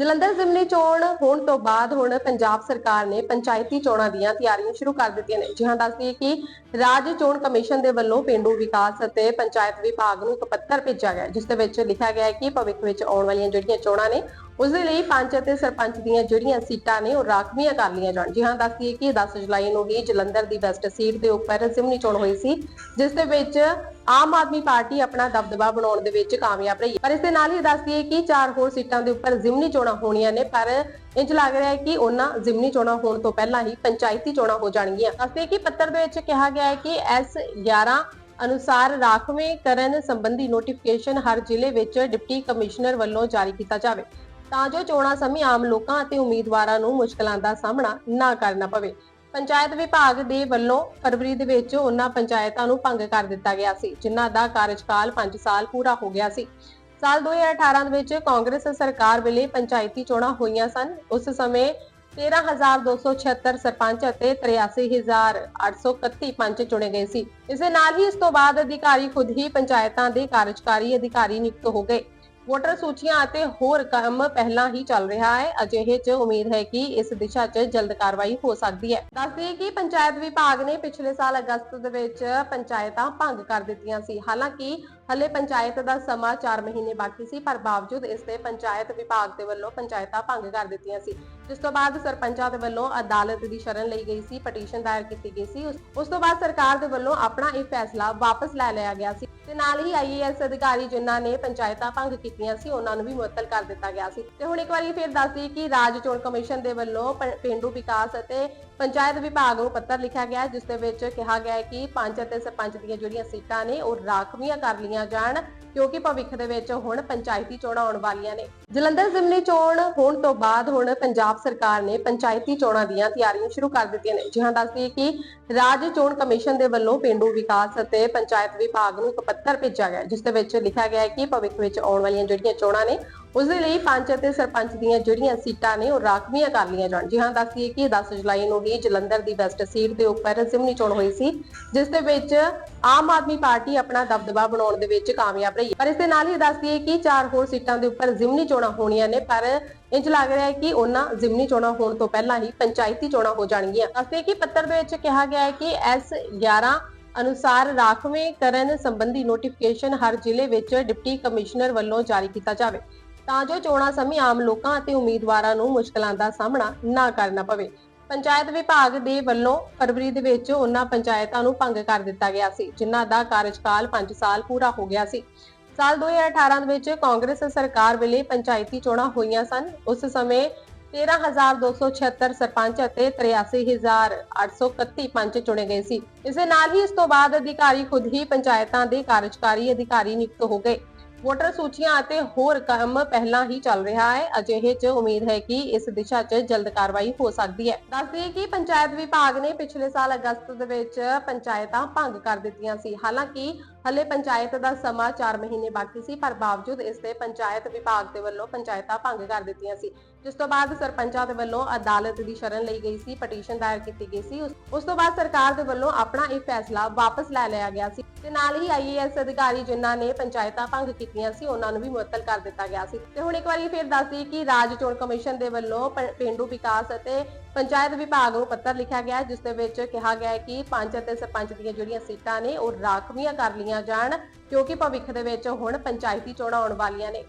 ਜਲੰਧਰ ਜ਼ਿਮਨੀ ਚੋਣ ਹੋਣ ਤੋਂ ਬਾਅਦ ਹੁਣ ਪੰਜਾਬ ਸਰਕਾਰ ਨੇ ਪੰਚਾਇਤੀ ਚੋਣਾਂ ਦੀਆਂ ਤਿਆਰੀਆਂ ਸ਼ੁਰੂ ਕਰ ਦਿੱਤੀਆਂ ਨੇ। ਜਿਹਾਂ ਦੱਸਦੀ ਕਿ ਰਾਜ ਚੋਣ ਕਮਿਸ਼ਨ ਦੇ ਵੱਲੋਂ ਪਿੰਡੂ ਵਿਕਾਸ ਅਤੇ ਪੰਚਾਇਤ ਵਿਭਾਗ ਨੂੰ ਇੱਕ ਪੱਤਰ ਭੇਜਿਆ ਗਿਆ ਹੈ, ਜਿਸ ਦੇ ਵਿੱਚ ਲਿਖਿਆ ਗਿਆ ਹੈ ਕਿ ਭਵਿੱਖ ਵਿੱਚ ਆਉਣ ਵਾਲੀਆਂ ਜਿਹੜੀਆਂ ਚੋਣਾਂ ਨੇ ਉਸ ਦੇ ਲਈ ਪੰਚ ਅਤੇ ਸਰਪੰਚ ਦੀਆਂ ਜਿਹੜੀਆਂ ਸੀਟਾਂ ਨੇ ਉਹ ਰਾਖਵੀਆਂ ਕਰ ਲਈਆਂ ਜਾਣ। ਜਿਹਾਂ ਦੱਸਦੀ ਕਿ 10 ਜੁਲਾਈ ਨੂੰ ਹੀ ਜਲੰਧਰ ਦੀ ਵੈਸਟ ਸੀਟ ਦੇ ਉੱਪਰ ਜ਼ਿਮਨੀ ਚੋਣ ਹੋਈ ਸੀ ਜਿਸ ਦੇ ਵਿੱਚ ਆਮ ਆਦਮੀ ਪਾਰਟੀ ਆਪਣਾ ਦਬਦਬਾ ਬਣਾਉਣ ਦੇ ਵਿੱਚ ਕਾਮਯਾਬ ਰਹੀ ਪਰ ਇਸ ਦੇ ਨਾਲ ਹੀ ਦੱਸਦੀ ਹੈ ਕਿ ਚਾਰ ਹੋਰ ਸੀਟਾਂ ਦੇ ਉੱਪਰ ਜ਼ਿਮਨੀ ਚੋਣਾਂ ਹੋਣੀਆਂ ਨੇ, ਪਰ ਇੰਜ ਲੱਗ ਰਿਹਾ ਹੈ ਕਿ ਉਹਨਾਂ ਜ਼ਿਮਨੀ ਚੋਣਾਂ ਹੋਣ ਤੋਂ ਪਹਿਲਾਂ ਹੀ ਪੰਚਾਇਤੀ ਚੋਣਾਂ ਹੋ ਜਾਣਗੀਆਂ। ਦੱਸਦੇ ਕਿ ਪੱਤਰ ਦੇ ਵਿੱਚ ਕਿਹਾ ਗਿਆ ਹੈ ਕਿ ਐਸ 11 ਅਨੁਸਾਰ ਰਾਖਵੇਂ ਕਰਨ ਸੰਬੰਧੀ ਨੋਟੀਫਿਕੇਸ਼ਨ ਹਰ ਜ਼ਿਲ੍ਹੇ ਵਿੱਚ ਡਿਪਟੀ ਕਮਿਸ਼ਨਰ ਵੱਲੋਂ ਜਾਰੀ ਕੀਤਾ ਜਾਵੇ, ਤਾਂ ਜੋ ਚੋਣਾਂ ਸਮੇਂ ਆਮ ਲੋਕਾਂ ਅਤੇ ਉਮੀਦਵਾਰਾਂ ਨੂੰ ਮੁਸ਼ਕਲਾਂ ਦਾ ਸਾਹਮਣਾ ਨਾ ਕਰਨਾ ਪਵੇ। ਪੰਚਾਇਤ ਵਿਭਾਗ ਦੇ ਵੱਲੋਂ ਫਰਵਰੀ ਦੇ ਵਿੱਚ ਉਹਨਾਂ ਪੰਚਾਇਤਾਂ ਨੂੰ ਭੰਗ ਕਰ ਦਿੱਤਾ ਗਿਆ ਸੀ, ਜਿਨ੍ਹਾਂ ਦਾ ਕਾਰਜਕਾਲ 5 ਸਾਲ ਪੂਰਾ ਹੋ ਗਿਆ ਸੀ। ਸਾਲ 2018 ਦੇ ਵਿੱਚ ਕਾਂਗਰਸ ਸਰਕਾਰ ਵੇਲੇ ਪੰਚਾਇਤੀ ਚੋਣਾਂ ਹੋਈਆਂ ਸਨ। ਉਸ ਸਮੇਂ 13276 ਸਰਪੰਚ ਅਤੇ 83831 ਪੰਚ ਚੁਣੇ ਗਏ ਸੀ। ਇਸ ਦੇ ਨਾਲ ਹੀ ਇਸ ਤੋਂ ਬਾਅਦ ਅਧਿਕਾਰੀ ਖੁਦ ਹੀ ਪੰਚਾਇਤਾਂ ਦੇ ਕਾਰਜਕਾਰੀ ਅਧਿਕਾਰੀ ਨਿਯੁਕਤ ਹੋ ਗਏ। ਵੋਟਰ ਸੂਚੀਆਂ ਅਤੇ ਹੋਰ ਕੰਮ ਪਹਿਲਾਂ ਹੀ ਚੱਲ ਰਿਹਾ ਹੈ। ਅਜਿਹੇ 'ਚ ਉਮੀਦ ਹੈ ਕਿ ਇਸ ਦਿਸ਼ਾ 'ਚ ਜਲਦ ਕਾਰਵਾਈ ਹੋ ਸਕਦੀ ਹੈ। ਦੱਸਦੇ ਕਿ ਪੰਚਾਇਤ ਵਿਭਾਗ ਨੇ ਪਿਛਲੇ ਸਾਲ ਅਗਸਤ ਦੇ ਵਿੱਚ ਪੰਚਾਇਤਾਂ ਭੰਗ ਕਰ ਦਿੱਤੀਆਂ ਸੀ। ਹਾਲਾਂਕਿ, ਹਲੇ ਪੰਚਾਇਤ ਦਾ ਸਮਾਂ 4 ਮਹੀਨੇ ਬਾਕੀ ਸੀ, ਪਰ ਬਾਵਜੂਦ ਇਸ ਤੇ ਪੰਚਾਇਤ ਵਿਭਾਗ ਦੇ ਵੱਲੋਂ ਪੰਚਾਇਤਾਂ ਭੰਗ ਕਰ ਦਿੱਤੀਆਂ ਸੀ। ਜਿਸ ਤੋਂ ਬਾਅਦ ਸਰਪੰਚਾਂ ਦੇ ਵੱਲੋਂ ਅਦਾਲਤ ਦੀ ਸ਼ਰਨ ਲਈ ਗਈ ਸੀ, ਪਟੀਸ਼ਨ ਦਾਇਰ ਕੀਤੀ ਗਈ ਸੀ। ਉਸ- ਉਸ ਤੋਂ ਬਾਅਦ ਸਰਕਾਰ ਦੇ ਵੱਲੋਂ ਆਪਣਾ ਇਹ ਫੈਸਲਾ ਵਾਪਸ ਲੈ ਲਿਆ ਗਿਆ ਸੀ। ਤੇ ਨਾਲ ਹੀ ਆਈਏਐਸ ਅਧਿਕਾਰੀ ਜਿਨ੍ਹਾਂ ਨੇ ਪੰਚਾਇਤਾਂ ਭੰਗ ਕੀਤੀਆਂ ਸੀ ਉਹਨਾਂ ਨੂੰ ਵੀ ਮੁਅੱਤਲ ਕਰ ਦਿੱਤਾ ਗਿਆ ਸੀ। ਤੇ ਹੁਣ ਇੱਕ ਵਾਰੀ ਫਿਰ ਦੱਸਦੀ ਕਿ ਰਾਜ ਚੋਣ ਕਮਿਸ਼ਨ ਦੇ ਵੱਲੋਂ ਪ- ਪੇਂਡੂ ਵਿਕਾਸ ਅਤੇ ਪੰਚਾਇਤ ਵਿਭਾਗ ਨੂੰ ਪੱਤਰ ਲਿਖਿਆ ਗਿਆ ਹੈ, ਜਿਸ ਦੇ ਵਿੱਚ ਕਿਹਾ ਗਿਆ ਹੈ ਕਿ ਪੰਚ ਅਤੇ ਸਰਪੰਚ ਦੀਆਂ ਜਿਹੜੀਆਂ ਸੀਟਾਂ ਨੇ ਉਹ ਰਾਖਵੀਆਂ ਕਰ ਲਈਆਂ ਜਾਣ। ਕਿਉਂਕਿ ਭਵਿੱਖ ਦੇ ਵਿੱਚ ਹੁਣ ਪੰਚਾਇਤੀ ਚੋਣਾਂ ਆਉਣ ਵਾਲੀਆਂ ਨੇ। ਜਲੰਧਰ ਜ਼ਿਮਨੀ ਚੋਣ ਹੋਣ ਤੋਂ ਬਾਅਦ ਹੁਣ ਪੰਜਾਬ ਸਰਕਾਰ ਨੇ ਪੰਚਾਇਤੀ ਚੋਣਾਂ ਦੀਆਂ ਤਿਆਰੀਆਂ ਸ਼ੁਰੂ ਕਰ ਦਿੱਤੀਆਂ ਨੇ। ਜਿਹਾਂ ਦੱਸਦੀ ਕਿ ਰਾਜ ਚੋਣ ਕਮਿਸ਼ਨ ਦੇ ਵੱਲੋਂ ਪਿੰਡੂ ਵਿਕਾਸ ਅਤੇ ਪੰਚਾਇਤ ਵਿਭਾਗ ਨੂੰ ਇੱਕ ਪੱਤਰ ਭੇਜਿਆ ਗਿਆ ਹੈ, ਜਿਸ ਦੇ ਵਿੱਚ ਲਿਖਿਆ ਗਿਆ ਹੈ ਕਿ ਭਵਿੱਖ ਵਿੱਚ ਆਉਣ ਵਾਲੀਆਂ ਜਿਹੜੀਆਂ ਚੋਣਾਂ ਨੇ ਉਸ ਦੇ ਲਈ ਪੰਚ ਅਤੇ ਸਰਪੰਚ ਦੀਆਂ ਜਿਹੜੀਆਂ ਸੀਟਾਂ ਨੇ ਉਹ ਰਾਖਵੀਆਂ ਕਰ ਲਈਆਂ ਜਾਣ। ਜਿਹਾਂ ਦੱਸਦੀ ਹੈ ਕਿ 10 ਜੁਲਾਈ ਨੂੰ ਹੀ ਜਲੰਧਰ ਦੀ ਵੈਸਟ ਸੀਟ ਦੇ ਉੱਪਰ ਜ਼ਿਮਨੀ ਚੋਣ ਹੋਈ ਸੀ, ਜਿਸ ਦੇ ਵਿੱਚ ਆਮ ਆਦਮੀ ਪਾਰਟੀ ਆਪਣਾ ਦਬਦਬਾ ਬਣਾਉਣ ਦੇ ਵਿੱਚ ਕਾਮਯਾਬ ਰਹੀ। ਪਰ ਇਸ ਦੇ ਨਾਲ ਹੀ ਦੱਸਦੀ ਕਿ ਚਾਰ ਹੋਰ ਸੀਟਾਂ ਦੇ ਉੱਪਰ ਜ਼ਿਮਨੀ ਚੋਣਾਂ ਹੋਣੀਆਂ ਨੇ, ਪਰ ਇੰਜ ਲੱਗ ਰਿਹਾ ਹੈ ਕਿ ਉਹਨਾਂ ਜ਼ਿਮਨੀ ਚੋਣਾਂ ਹੋਣ ਤੋਂ ਪਹਿਲਾਂ ਹੀ ਪੰਚਾਇਤੀ ਚੋਣਾਂ ਹੋ ਜਾਣਗੀਆਂ। ਦੱਸਦੇ ਕਿ ਪੱਤਰ ਦੇ ਵਿੱਚ ਕਿਹਾ ਗਿਆ ਹੈ ਕਿ ਐਸ 11 ਅਨੁਸਾਰ ਰਾਖਵੇਂ ਕਰਨ ਸੰਬੰਧੀ ਨੋਟੀਫਿਕੇਸ਼ਨ ਹਰ ਜ਼ਿਲ੍ਹੇ ਵਿੱਚ ਡਿਪਟੀ ਕਮਿਸ਼ਨਰ ਵੱਲੋਂ ਜਾਰੀ ਕੀਤਾ ਜਾਵੇ। ਤਾਂ ਜੋ ਚੋਣਾਂ ਸਮੇਂ ਆਮ ਲੋਕਾਂ ਅਤੇ ਉਮੀਦਵਾਰਾਂ ਨੂੰ ਮੁਸ਼ਕਲਾਂ ਦਾ ਸਾਹਮਣਾ ਨਾ ਕਰਨਾ ਪਵੇ। ਪੰਚਾਇਤ ਵਿਭਾਗ ਦੇ ਵੱਲੋਂ ਫਰਵਰੀ ਦੇ ਵਿੱਚ ਉਹਨਾਂ ਪੰਚਾਇਤਾਂ ਨੂੰ ਭੰਗ ਕਰ ਦਿੱਤਾ ਗਿਆ ਸੀ, ਜਿਨ੍ਹਾਂ ਦਾ ਕਾਰਜਕਾਲ 5 ਸਾਲ ਪੂਰਾ ਹੋ ਗਿਆ ਸੀ। ਸਾਲ 2018 ਦੇ ਵਿੱਚ ਕਾਂਗਰਸ ਸਰਕਾਰ ਵੇਲੇ ਪੰਚਾਇਤੀ ਚੋਣਾਂ ਹੋਈਆਂ ਸਨ। ਉਸ ਸਮੇਂ 13276 ਸਰਪੰਚ ਅਤੇ 83831 ਪੰਚ ਚੁਣੇ ਗਏ ਸੀ। ਇਸ ਦੇ ਨਾਲ ਹੀ ਇਸ ਤੋਂ ਬਾਅਦ ਅਧਿਕਾਰੀ ਖੁਦ ਹੀ ਪੰਚਾਇਤਾਂ ਦੇ ਕਾਰਜਕਾਰੀ ਅਧਿਕਾਰੀ ਨਿਯੁਕਤ ਹੋ ਗਏ। ਵੋਟਰ ਸੂਚੀਆਂ ਅਤੇ ਹੋਰ ਕੰਮ ਪਹਿਲਾਂ ਹੀ ਚੱਲ ਰਿਹਾ ਹੈ। ਅਜਿਹੇ 'ਚ ਉਮੀਦ ਹੈ ਕਿ ਇਸ ਦਿਸ਼ਾ 'ਚ ਜਲਦ ਕਾਰਵਾਈ ਹੋ ਸਕਦੀ ਹੈ। ਦੱਸਦੇ ਕਿ ਪੰਚਾਇਤ ਵਿਭਾਗ ਨੇ ਪਿਛਲੇ ਸਾਲ ਅਗਸਤ ਦੇ ਵਿੱਚ ਪੰਚਾਇਤਾਂ ਭੰਗ ਕਰ ਦਿੱਤੀਆਂ ਸੀ। ਹਾਲਾਂਕਿ ਹਲੇ ਪੰਚਾਇਤ ਦਾ ਸਮਾਂ 4 ਮਹੀਨੇ ਬਾਕੀ ਸੀ ਪਰ ਬਾਵਜੂਦ ਇਸ ਤੇ ਪੰਚਾਇਤ ਵਿਭਾਗ ਦੇ ਵੱਲੋਂ ਪੰਚਾਇਤਾਂ ਭੰਗ ਕਰ ਦਿੱਤੀਆਂ ਸੀ। ਜਿਸ ਤੋਂ ਬਾਅਦ ਸਰਪੰਚਾਂ ਦੇ ਵੱਲੋਂ ਅਦਾਲਤ ਦੀ ਸ਼ਰਨ ਲਈ ਗਈ ਸੀ ਪਟੀਸ਼ਨ ਦਾਇਰ ਕੀਤੀ ਗਈ ਸੀ। ਉਸ- ਤੋਂ ਬਾਅਦ ਸਰਕਾਰ ਦੇ ਵੱਲੋਂ ਆਪਣਾ ਇਹ ਫੈਸਲਾ ਵਾਪਸ ਲੈ ਲਿਆ ਗਿਆ ਸੀ। ਤੇ ਨਾਲ ਹੀ ਆਈਏਐਸ ਅਧਿਕਾਰੀ ਜਿਨ੍ਹਾਂ ਨੇ ਪੰਚਾਇਤਾਂ ਭੰਗ ਕੀਤੀਆਂ ਸੀ ਉਹਨਾਂ ਨੂੰ ਵੀ ਮੁਅੱਤਲ ਕਰ ਦਿੱਤਾ ਗਿਆ ਸੀ। ਤੇ ਹੁਣ ਇੱਕ ਵਾਰੀ ਫਿਰ ਦੱਸਦੀ ਕਿ ਰਾਜ ਚੋਣ ਕਮਿਸ਼ਨ ਦੇ ਵੱਲੋਂ ਪ- ਪੇਂਡੂ ਵਿਕਾਸ ਅਤੇ ਪੰਚਾਇਤ ਵਿਭਾਗ ਨੂੰ ਪੱਤਰ ਲਿਖਿਆ ਗਿਆ ਹੈ, ਜਿਸ ਦੇ ਵਿੱਚ ਕਿਹਾ ਗਿਆ ਹੈ ਕਿ ਪੰਚ ਅਤੇ ਸਰਪੰਚ ਦੀਆਂ ਜਿਹੜੀਆਂ ਸੀਟਾਂ ਨੇ ਉਹ ਰਾਖਵੀਆਂ ਕਰ ਲਈਆਂ ਜਾਣ ਕਿਉਂਕਿ ਭਵਿੱਖ ਦੇ ਵਿੱਚ ਹੁਣ ਪੰਚਾਇਤੀ ਚੋਣਾਂ ਆਉਣ ਵਾਲੀਆਂ ਨੇ।